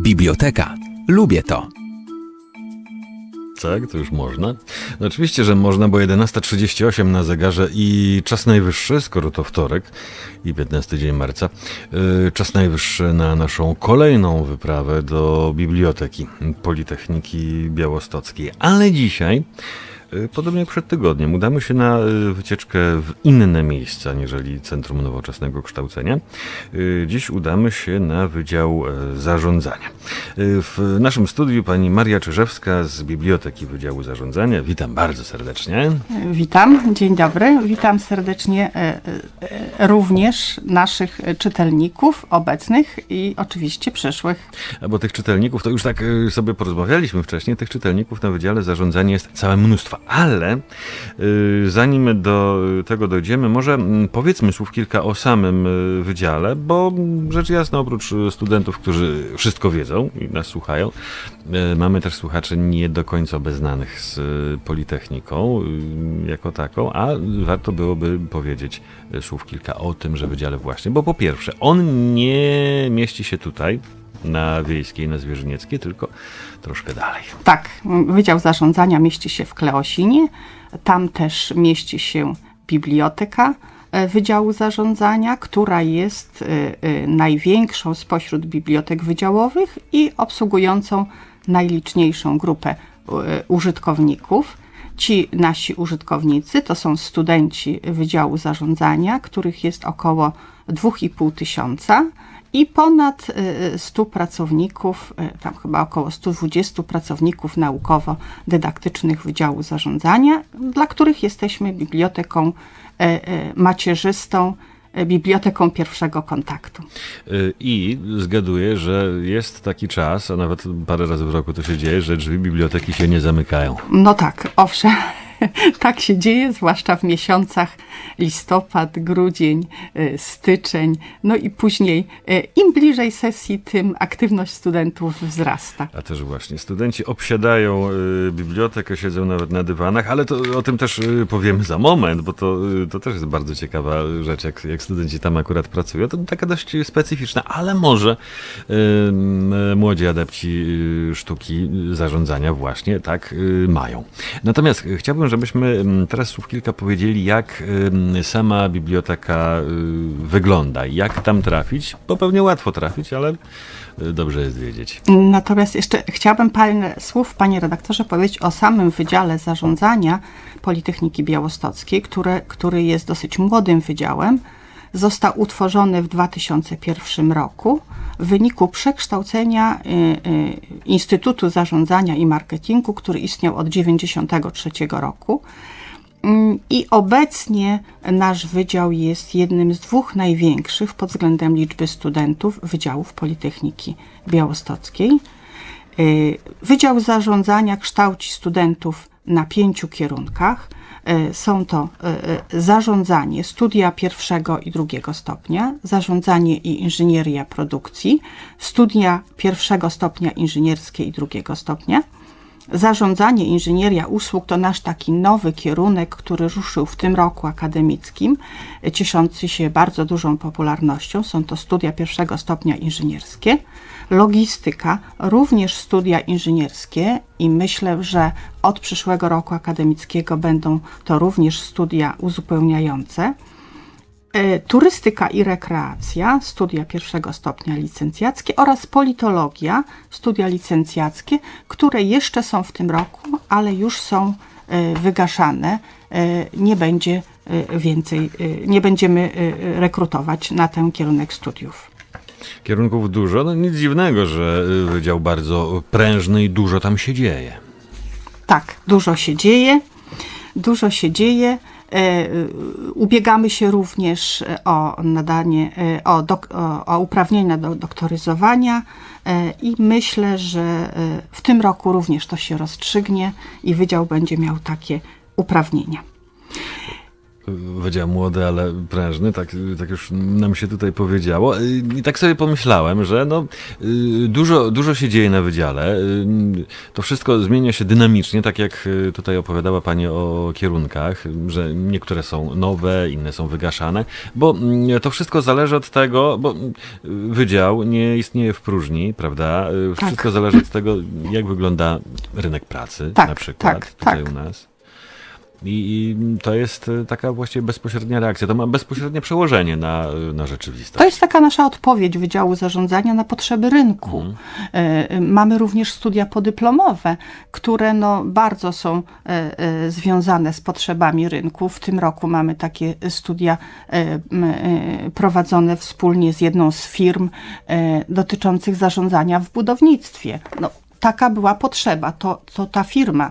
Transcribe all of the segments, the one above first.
Biblioteka. Lubię to. Tak, to już można. No oczywiście, że można, bo 11.38 na zegarze i czas najwyższy, skoro to wtorek i 15 dzień marca, yy, czas najwyższy na naszą kolejną wyprawę do Biblioteki Politechniki Białostockiej. Ale dzisiaj, podobnie jak przed tygodniem, udamy się na yy, wycieczkę w inne miejsca, niżeli Centrum Nowoczesnego Kształcenia. Yy, Dziś udamy się na Wydział e, Zarządzania. W naszym studiu pani Maria Czyżewska z Biblioteki Wydziału Zarządzania. Witam bardzo serdecznie. Witam, dzień dobry. Witam serdecznie e, e, również naszych czytelników obecnych i oczywiście przyszłych. A bo tych czytelników, to już tak y, sobie porozmawialiśmy wcześniej, tych czytelników na Wydziale Zarządzania jest całe mnóstwo, ale y, zanim do tego dojdziemy, może mm, powiedzmy słów kilka o samym y, Wydziale, bo rzecz jasna, oprócz studentów, którzy wszystko wiedzą i nas słuchają, y, mamy też słuchaczy nie do końca obeznanych z Politechniką jako taką, a warto byłoby powiedzieć słów kilka o tym, że Wydziale właśnie, bo po pierwsze, on nie mieści się tutaj, na Wiejskiej, na Zwierzynieckiej, tylko troszkę dalej. Tak, Wydział Zarządzania mieści się w Kleosinie. Tam też mieści się biblioteka e, Wydziału Zarządzania, która jest e, e, największą spośród bibliotek wydziałowych i obsługującą najliczniejszą grupę użytkowników. Ci nasi użytkownicy to są studenci Wydziału Zarządzania, których jest około 2,5 tysiąca i ponad e, 100 pracowników, e, tam chyba około 120 pracowników naukowo-dydaktycznych Wydziału Zarządzania, dla których jesteśmy biblioteką macierzystą, biblioteką pierwszego kontaktu. Y, I zgaduję, że jest taki czas, a nawet parę razy w roku to się dzieje, że drzwi biblioteki się nie zamykają. No tak, owszem, tak się dzieje, zwłaszcza w miesiącach listopad, grudzień, y, styczeń, no i później y, im bliżej sesji, tym aktywność studentów wzrasta. A też właśnie, studenci obsiadają y, bibliotekę, siedzą nawet na dywanach, ale to o tym też powiemy za moment, bo to, to też jest bardzo ciekawa rzecz, jak, jak studenci tam akurat pracują. To taka dość specyficzna, ale może y, m, młodzi adepci sztuki zarządzania właśnie tak y, mają. Natomiast chciałbym, żebyśmy mm, teraz słów kilka powiedzieli, jak y, sama biblioteka y, wygląda, jak tam trafić, bo pewnie łatwo trafić, ale y, dobrze jest wiedzieć. Natomiast jeszcze chciałabym parę słów, panie redaktorze, powiedzieć o samym Wydziale Zarządzania Politechniki Białostockiej, które, który jest dosyć młodym wydziałem. Został utworzony w 2001 roku w wyniku przekształcenia y, y, Instytutu Zarządzania i Marketingu, który istniał od 1993 roku. Mm, I obecnie nasz wydział jest jednym z dwóch największych pod względem liczby studentów wydziałów Politechniki Białostockiej. Y, Wydział Zarządzania kształci studentów na pięciu kierunkach. Y, Są to y, y, zarządzanie, studia pierwszego i drugiego stopnia, zarządzanie i inżynieria produkcji, studia pierwszego stopnia inżynierskie i drugiego stopnia. Zarządzanie inżynieria usług to nasz taki nowy kierunek, który ruszył w tym roku akademickim, cieszący się bardzo dużą popularnością. Są to studia pierwszego stopnia inżynierskie. Logistyka, również studia inżynierskie i myślę, że od przyszłego roku akademickiego będą to również studia uzupełniające. E, Turystyka i rekreacja, studia pierwszego stopnia licencjackie oraz politologia, studia licencjackie, które jeszcze są w tym roku, ale już są e, wygaszane. E, Nie będzie więcej, nie będziemy rekrutować na ten kierunek studiów. Kierunków dużo, no nic dziwnego, że wydział bardzo prężny i dużo tam się dzieje. Tak, dużo się dzieje, dużo się dzieje. E, y, Ubiegamy się również e, o nadanie, e, o, dok, o, o uprawnienia do doktoryzowania i myślę, że w tym roku również to się rozstrzygnie i wydział będzie miał takie uprawnienia. Powiedział młody, ale prężny, tak, tak już nam się tutaj powiedziało. I tak sobie pomyślałem, że no, y, dużo, dużo się dzieje na wydziale. Y, To wszystko zmienia się dynamicznie, tak jak y, tutaj opowiadała Pani o kierunkach, że niektóre są nowe, inne są wygaszane, bo mm, to wszystko zależy od tego, bo mm, wydział nie istnieje w próżni, prawda? Tak. Wszystko zależy od tego, jak wygląda rynek pracy Tak, na przykład tak, tutaj tak. u nas. I, I to jest y, taka właściwie bezpośrednia reakcja. To ma bezpośrednie przełożenie na, y, na rzeczywistość. To jest taka nasza odpowiedź Wydziału Zarządzania na potrzeby rynku. Mhm. E, e, Mamy również studia podyplomowe, które no bardzo są e, e, związane z potrzebami rynku. W tym roku mamy takie studia prowadzone wspólnie z jedną z firm dotyczących zarządzania w budownictwie. No, taka była potrzeba. To, to ta firma,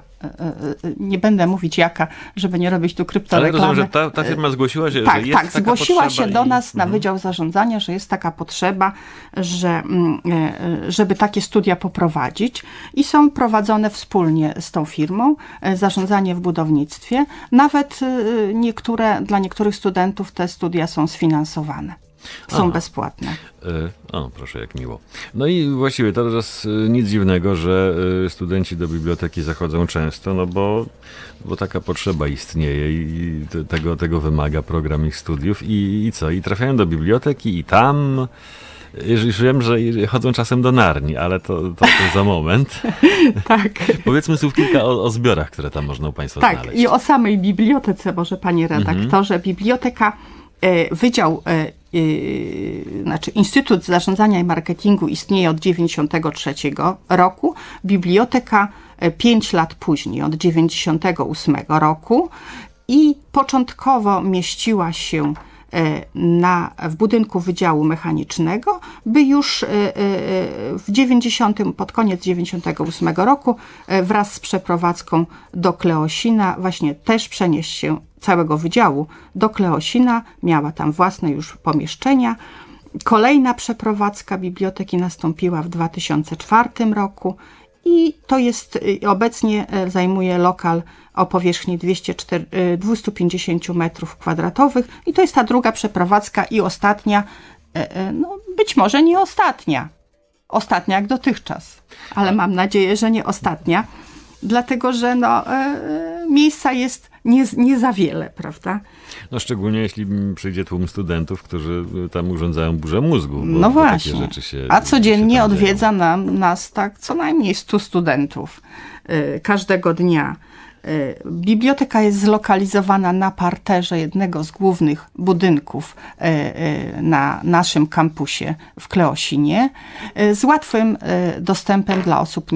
nie będę mówić jaka, żeby nie robić tu Ale kryptoreklamy. rozumiem, że ta, ta firma zgłosiła się, Tak, że jest tak, taka zgłosiła się do i- nas na Mhm. Wydział Zarządzania, że jest taka potrzeba, że, mm, e, e, żeby takie studia poprowadzić i są prowadzone wspólnie z tą firmą, e, zarządzanie w budownictwie. Nawet e, niektóre, dla niektórych studentów te studia są sfinansowane. Są Aha. bezpłatne. Y, O, proszę, jak miło. No i właściwie teraz y, nic dziwnego, że y, studenci do biblioteki zachodzą często, no bo, bo taka potrzeba istnieje i te- tego, tego wymaga program ich studiów. I, I co? I trafiają do biblioteki i tam... Już wiem, że chodzą czasem do Narni, ale to, to, to za moment. Tak. Powiedzmy słów kilka o, o zbiorach, które tam można u Państwa Tak, znaleźć. i o samej bibliotece może panie redaktorze. Biblioteka, e, Wydział, e, e, znaczy Instytut Zarządzania i Marketingu istnieje od 93 roku. Biblioteka 5 lat później, od 98 roku i początkowo mieściła się e, na, w budynku Wydziału Mechanicznego, by już e, e, w 90, pod koniec 98 roku e, wraz z przeprowadzką do Kleosina właśnie też przenieść się całego wydziału do Kleosina. Miała tam własne już pomieszczenia. Kolejna przeprowadzka biblioteki nastąpiła w 2004 roku i to jest y, obecnie e, zajmuje lokal o powierzchni 204, y, 250 metrów kwadratowych. I to jest ta druga przeprowadzka i ostatnia, e, no być może nie ostatnia, ostatnia jak dotychczas, ale mam nadzieję, że nie ostatnia, dlatego że no, miejsca jest nie, nie za wiele, prawda? No szczególnie jeśli przyjdzie tłum studentów, którzy tam urządzają burzę mózgu. No właśnie. Się, A codziennie odwiedza nam, nas tak co najmniej 100 studentów y, każdego dnia. Y, Biblioteka jest zlokalizowana na parterze jednego z głównych budynków y, y, na naszym kampusie w Kleosinie z łatwym dostępem dla osób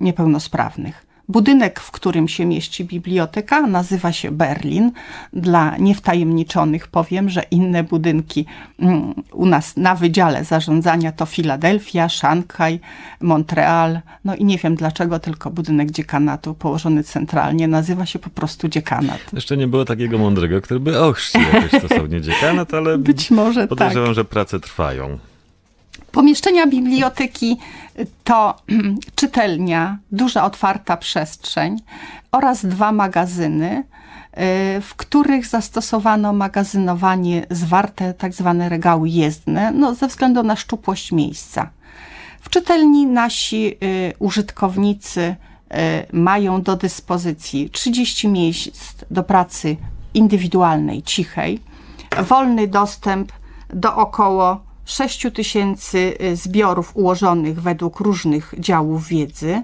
niepełnosprawnych. Budynek, w którym się mieści biblioteka, nazywa się Berlin. Dla niewtajemniczonych powiem, że inne budynki mm, u nas na Wydziale Zarządzania to Filadelfia, Szanghaj, Montreal. No i nie wiem dlaczego, tylko budynek dziekanatu położony centralnie nazywa się po prostu dziekanat. Jeszcze nie było takiego mądrego, który by ochrzcił jakoś stosownie dziekanat, ale Być może tak. podejrzewam, że prace trwają. Pomieszczenia biblioteki to czytelnia, duża otwarta przestrzeń oraz dwa magazyny, y, w których zastosowano magazynowanie zwarte, tak zwane regały jezdne, no, ze względu na szczupłość miejsca. W czytelni nasi y, użytkownicy y, mają do dyspozycji 30 miejsc do pracy indywidualnej, cichej, wolny dostęp do około 6 tysięcy y, zbiorów ułożonych według różnych działów wiedzy,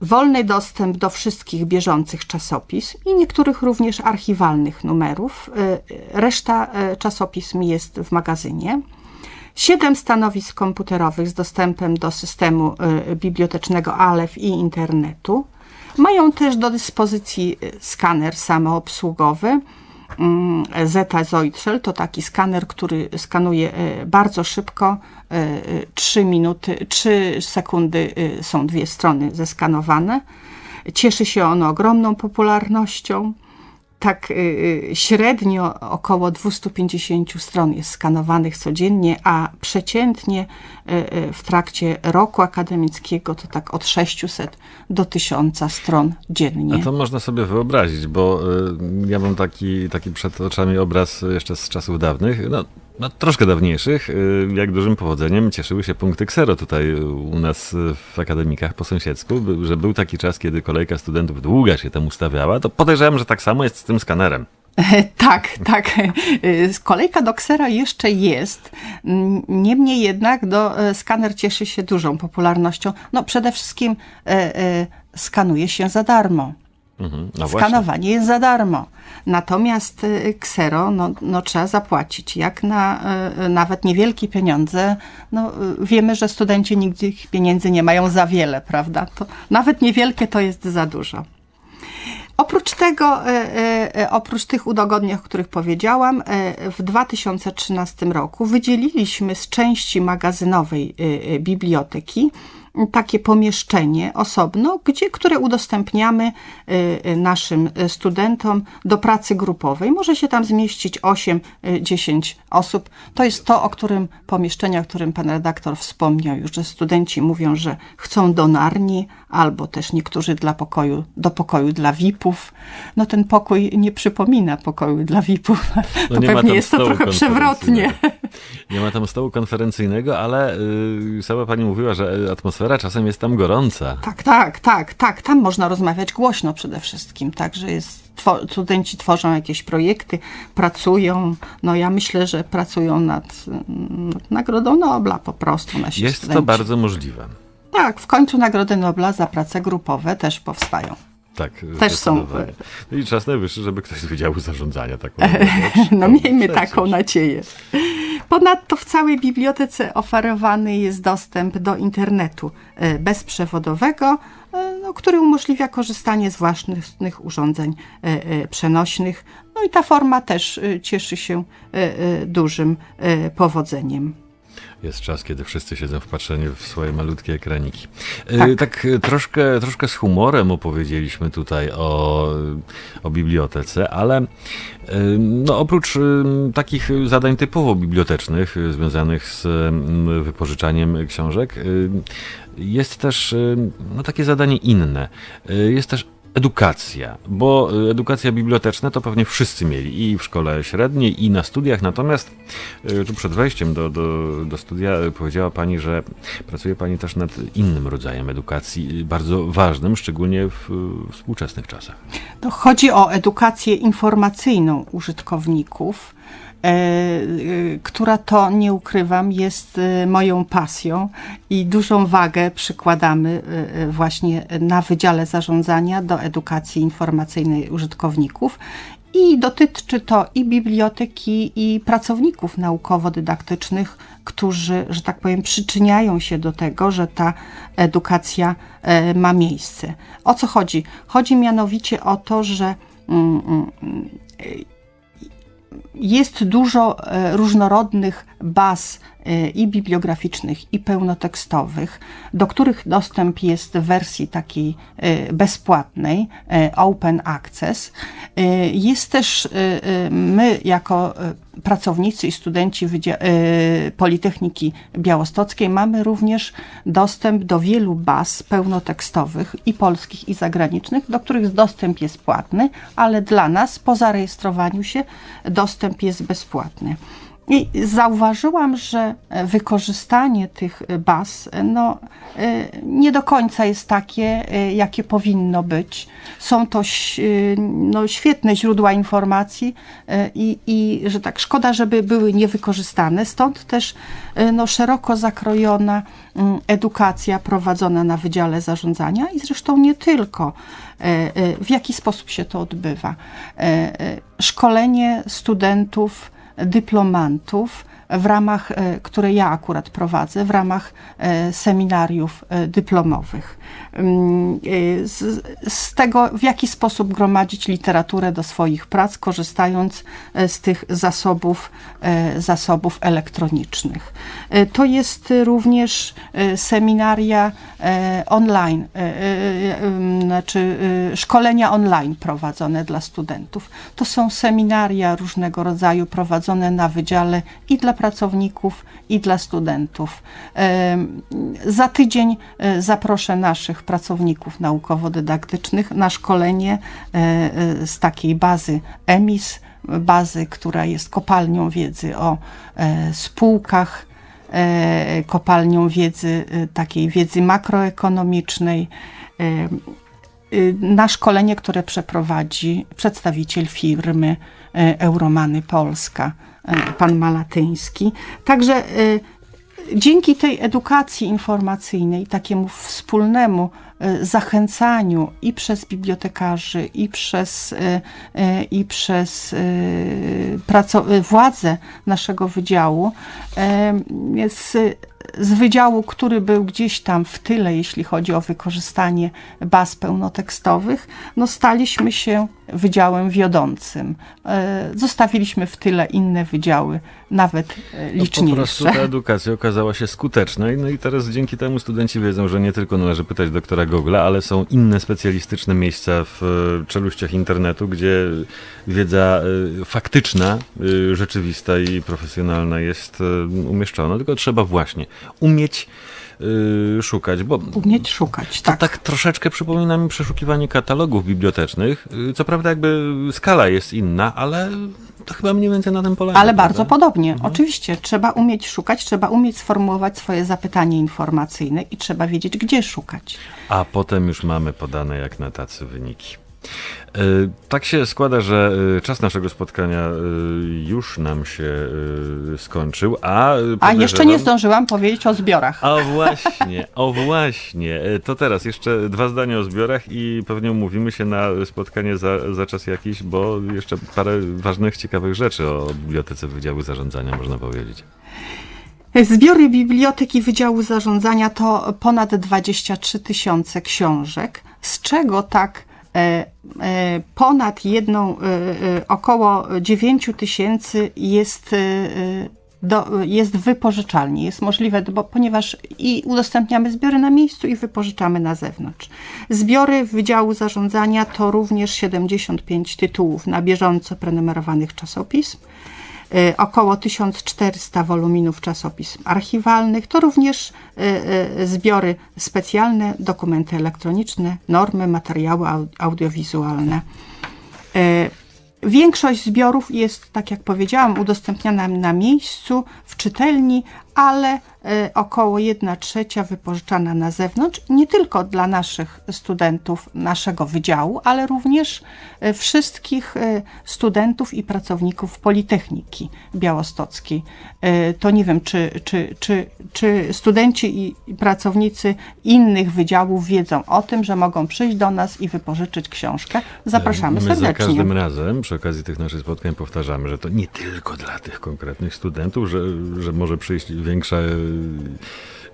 wolny dostęp do wszystkich bieżących czasopism i niektórych również archiwalnych numerów. Y, Reszta y, czasopism jest w magazynie. Siedem stanowisk komputerowych z dostępem do systemu bibliotecznego ALEF i internetu. Mają też do dyspozycji skaner samoobsługowy. Mm, Zeta Zoitrzel to taki skaner, który skanuje y, bardzo szybko. 3 minuty, 3 sekundy są dwie strony zeskanowane. Cieszy się on ogromną popularnością. Tak y, y, średnio około 250 stron jest skanowanych codziennie, a przeciętnie y, w trakcie roku akademickiego to tak od 600 do 1000 stron dziennie. A to można sobie wyobrazić, bo ja mam taki, taki przed oczami obraz jeszcze z czasów dawnych, no, no troszkę dawniejszych, y, jak dużym powodzeniem cieszyły się punkty ksero tutaj u nas w akademikach po sąsiedzku, że był taki czas, kiedy kolejka studentów długa się tam ustawiała, to podejrzewam, że tak samo jest z tym skanerem. Tak, tak. Y, Kolejka do ksera jeszcze jest. Niemniej jednak do, e, skaner cieszy się dużą popularnością. No przede wszystkim e, e, skanuje się za darmo. Mhm, no. Skanowanie jest za darmo. Natomiast y, ksero, no, no trzeba zapłacić. Jak na y, nawet niewielkie pieniądze, no y, wiemy, że studenci nigdy ich pieniędzy nie mają za wiele, prawda? To nawet niewielkie to jest za dużo. Oprócz tego, oprócz tych udogodnień, o których powiedziałam, w 2013 roku wydzieliliśmy z części magazynowej biblioteki takie pomieszczenie osobno, gdzie, które udostępniamy e, e, naszym e, studentom do pracy grupowej. Może się tam zmieścić 8-10 osób. To jest to, o którym pomieszczeniu, o którym pan redaktor wspomniał już, że studenci mówią, że chcą do Narni, albo też niektórzy dla pokoju, do pokoju dla VIP-ów. No ten pokój nie przypomina pokoju dla VIP-ów. No to pewnie jest to trochę przewrotnie. Nie ma tam stołu konferencyjnego, ale y, sama pani mówiła, że atmosfera czasem jest tam gorąca. Tak, tak, tak, tak. Tam można rozmawiać głośno przede wszystkim. Także jest, two, studenci tworzą jakieś projekty, pracują. No ja myślę, że pracują nad, nad Nagrodą Nobla po prostu nasi Jest studenci. to bardzo możliwe. Tak, w końcu Nagrody Nobla za prace grupowe też powstają. Tak, Też są. zdecydowanie. No i czas najwyższy, żeby ktoś z Wydziału Zarządzania taką No miejmy taką nadzieję. Ponadto w całej bibliotece oferowany jest dostęp do internetu e, bezprzewodowego, e, no, który umożliwia korzystanie z własnych urządzeń e, e, przenośnych. No i ta forma też e, cieszy się e, e, dużym e, powodzeniem. Jest czas, kiedy wszyscy siedzą wpatrzeni w swoje malutkie ekraniki. Tak. Tak, tak e, troszkę, troszkę z humorem opowiedzieliśmy tutaj o, o bibliotece, ale e, no, oprócz takich zadań typowo bibliotecznych, związanych z m, wypożyczaniem książek, jest też no, takie zadanie inne. Jest też edukacja, bo y, edukacja biblioteczna to pewnie wszyscy mieli i w szkole średniej, i na studiach. Natomiast y, tu przed wejściem do, do, do studia y, powiedziała Pani, że pracuje Pani też nad innym rodzajem edukacji, bardzo ważnym, szczególnie w współczesnych czasach. To chodzi o edukację informacyjną użytkowników, która to, nie ukrywam, jest e, moją pasją i dużą wagę przykładamy e, e, właśnie na Wydziale Zarządzania do edukacji informacyjnej użytkowników. I dotyczy to i biblioteki, i pracowników naukowo-dydaktycznych, którzy, że tak powiem, przyczyniają się do tego, że ta edukacja e, ma miejsce. O co chodzi? Chodzi mianowicie o to, że mm, mm, jest dużo e, różnorodnych baz i bibliograficznych, i pełnotekstowych, do których dostęp jest w wersji takiej e, bezpłatnej, e, open access. E, Jest też, my jako pracownicy i studenci Politechniki Białostockiej mamy również dostęp do wielu baz pełnotekstowych i polskich i zagranicznych, do których dostęp jest płatny, ale dla nas po zarejestrowaniu się dostęp jest bezpłatny. I zauważyłam, że wykorzystanie tych baz no, e, nie do końca jest takie, e, jakie powinno być. Są to e, no, świetne źródła informacji e, i, i że tak szkoda, żeby były niewykorzystane. Stąd też e, no, szeroko zakrojona mm, edukacja prowadzona na Wydziale Zarządzania i zresztą nie tylko. E, e, W jaki sposób się to odbywa? E, e, Szkolenie studentów dyplomantów w ramach, e, które ja akurat prowadzę, w ramach e, seminariów e, dyplomowych. Mm, Z, z tego, w jaki sposób gromadzić literaturę do swoich prac, korzystając z tych zasobów, zasobów elektronicznych. To jest również seminaria online, em, znaczy szkolenia online prowadzone dla studentów. To są seminaria różnego rodzaju prowadzone na wydziale i dla pracowników, i dla studentów. Za tydzień e, zaproszę naszych pracowników naukowo-dydaktycznych na szkolenie e, e, z takiej bazy EMIS, bazy, która jest kopalnią wiedzy o spółkach, kopalnią wiedzy, takiej wiedzy makroekonomicznej, na szkolenie, które przeprowadzi przedstawiciel firmy Euromany Polska, pan Malatyński. Także e, dzięki tej edukacji informacyjnej, takiemu wspólnemu e, zachęcaniu i przez bibliotekarzy, i przez, e, e, i przez e, e, władze naszego wydziału, e, z, z wydziału, który był gdzieś tam w tyle, jeśli chodzi o wykorzystanie baz pełnotekstowych, no staliśmy się wydziałem wiodącym. E, Zostawiliśmy w tyle inne wydziały, nawet e, No, po liczniejsze. prostu ta edukacja okazała się skuteczna i- no i teraz dzięki temu studenci wiedzą, że nie tylko należy pytać doktora Google'a, ale są inne specjalistyczne miejsca w e, czeluściach internetu, gdzie wiedza e, faktyczna, rzeczywista i profesjonalna jest umieszczona, tylko trzeba właśnie umieć e, szukać, bo Umieć szukać, tak. tak troszeczkę przypomina mi przeszukiwanie katalogów bibliotecznych. E, Co prawda jakby skala jest inna, ale to chyba mniej więcej na tym polega. Ale prawda? bardzo podobnie. Mhm. Oczywiście trzeba umieć szukać, trzeba umieć sformułować swoje zapytanie informacyjne i trzeba wiedzieć, gdzie szukać. A potem już mamy podane jak na tacy wyniki. E, Tak się składa, że e, czas naszego spotkania e, już nam się skończył, a A jeszcze nie zdążyłam powiedzieć o zbiorach. O właśnie, o właśnie. To teraz jeszcze dwa zdania o zbiorach i pewnie umówimy się na spotkanie za, za czas jakiś, bo jeszcze parę ważnych, ciekawych rzeczy o Bibliotece Wydziału Zarządzania można powiedzieć. Zbiory Biblioteki Wydziału Zarządzania to ponad 23 tysiące książek, z czego tak ponad jedną, e, e, około 9 tysięcy jest, e, e, jest wypożyczalni. Jest możliwe, bo ponieważ i udostępniamy zbiory na miejscu i wypożyczamy na zewnątrz. Zbiory Wydziału Zarządzania to również 75 tytułów na bieżąco prenumerowanych czasopism, około 1400 woluminów czasopism archiwalnych, to również y, y, zbiory specjalne, dokumenty elektroniczne, normy, materiały au- audiowizualne. Większość zbiorów jest, tak jak powiedziałam, udostępniana na miejscu, w czytelni, ale e, około 1 trzecia wypożyczana na zewnątrz, nie tylko dla naszych studentów naszego wydziału, ale również e, wszystkich e, studentów i pracowników Politechniki Białostockiej. To nie wiem, czy, czy, czy, czy studenci i i pracownicy innych wydziałów wiedzą o tym, że mogą przyjść do nas i wypożyczyć książkę. Zapraszamy My serdecznie. za każdym razem przy okazji tych naszych spotkań powtarzamy, że to nie tylko dla tych konkretnych studentów, że, że może przyjść większa e,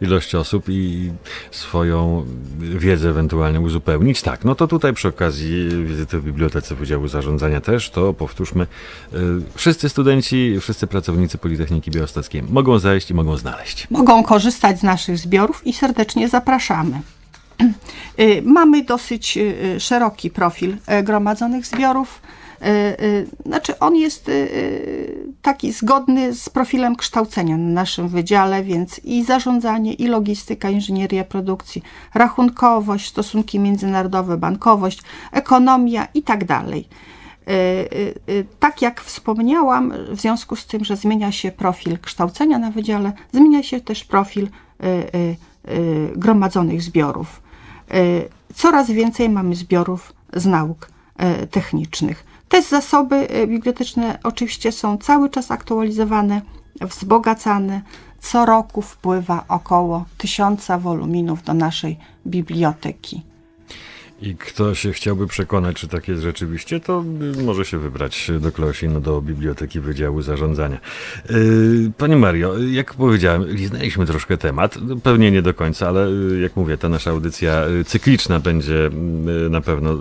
ilość osób i swoją wiedzę ewentualnie uzupełnić. Tak, no to tutaj przy okazji wizyty w Bibliotece Wydziału Zarządzania też, to powtórzmy, e, wszyscy studenci, wszyscy pracownicy Politechniki Białostockiej mogą zajść i mogą znaleźć. mogą korzystać z naszych zbiorów i serdecznie zapraszamy. Y, Mamy dosyć y, y, szeroki profil y, gromadzonych zbiorów. Y, y, Znaczy, on jest y, taki zgodny z profilem kształcenia na naszym wydziale, więc i zarządzanie, i logistyka, inżynieria produkcji, rachunkowość, stosunki międzynarodowe, bankowość, ekonomia i tak dalej. Tak jak wspomniałam, w związku z tym, że zmienia się profil kształcenia na wydziale, zmienia się też profil gromadzonych zbiorów. Coraz więcej mamy zbiorów z nauk technicznych. Te zasoby y, biblioteczne oczywiście są cały czas aktualizowane, wzbogacane. Co roku wpływa około tysiąca woluminów do naszej biblioteki. I kto się chciałby przekonać, czy tak jest rzeczywiście, to y, może się wybrać do Kleosinu, do Biblioteki Wydziału Zarządzania. Y, Pani Mario, jak powiedziałem, liznęliśmy troszkę temat, pewnie nie do końca, ale jak mówię, ta nasza audycja cykliczna będzie y, na pewno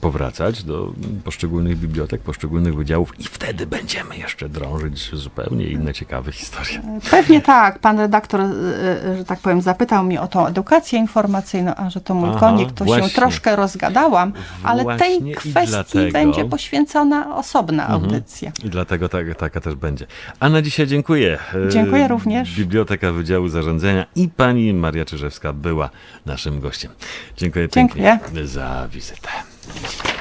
powracać do poszczególnych bibliotek, poszczególnych wydziałów i wtedy będziemy jeszcze drążyć zupełnie inne ciekawe historie. Pewnie tak. Pan redaktor, y, y, że tak powiem, zapytał mnie o tą edukację informacyjną, a że to mój Aha, konik, to właśnie. się troszkę rozgadałam, ale Właśnie tej kwestii dlatego- będzie poświęcona osobna Mhm. audycja. I dlatego tak, taka też będzie. A na dzisiaj dziękuję. E, Dziękuję również. Biblioteka Wydziału Zarządzania i pani Maria Czyżewska była naszym gościem. Dziękuję pięknie Dziękuję. za wizytę. Thank you.